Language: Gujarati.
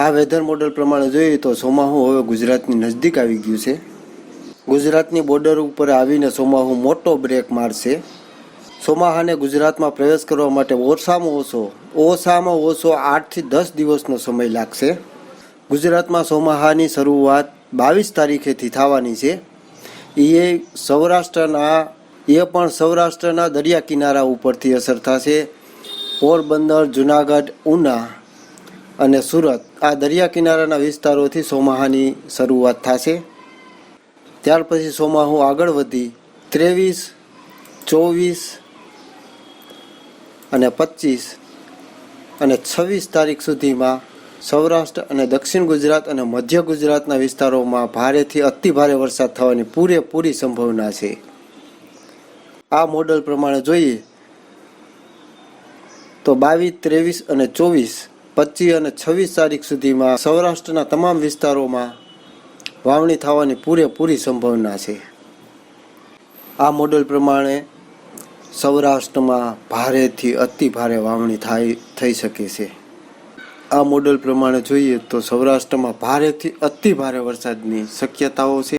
આ વેધર મોડલ પ્રમાણે જોઈએ તો સોમાહુ હવે ગુજરાતની નજદીક આવી ગયું છે. ગુજરાતની બોર્ડર ઉપર આવીને સોમાહુ મોટો બ્રેક મારશે. સોમાહાને ગુજરાતમાં પ્રવેશ કરવા માટે ઓછામાં ઓછો ઓછામાં ઓછો આઠથી દસ દિવસનો સમય લાગશે. ગુજરાતમાં સોમાહાની શરૂઆત બાવીસ તારીખેથી થવાની છે. એ સૌરાષ્ટ્રના એ પણ સૌરાષ્ટ્રના દરિયા કિનારા ઉપરથી અસર થશે. પોરબંદર, જુનાગઢ, ઉના અને સુરત, આ દરિયા કિનારાના વિસ્તારોથી સોમાહાની શરૂઆત થશે. ત્યાર પછી સોમાહુ આગળ વધી ત્રેવીસ, ચોવીસ અને પચીસ અને છવ્વીસ તારીખ સુધીમાં સૌરાષ્ટ્ર અને દક્ષિણ ગુજરાત અને મધ્ય ગુજરાતના વિસ્તારોમાં ભારેથી અતિ ભારે વરસાદ થવાની પૂરેપૂરી સંભાવના છે. આ મોડલ પ્રમાણે જોઈએ તો બાવીસ, ત્રેવીસ અને ચોવીસ પચીસ અને છવ્વીસ તારીખ સુધીમાં સૌરાષ્ટ્રના તમામ વિસ્તારોમાં વાવણી થવાની પૂરેપૂરી સંભાવના છે. આ મોડલ પ્રમાણે સૌરાષ્ટ્રમાં ભારેથી અતિ ભારે વાવણી થાય, થઈ શકે છે. આ મોડલ પ્રમાણે જોઈએ તો સૌરાષ્ટ્રમાં ભારેથી અતિ ભારે વરસાદની શક્યતાઓ છે.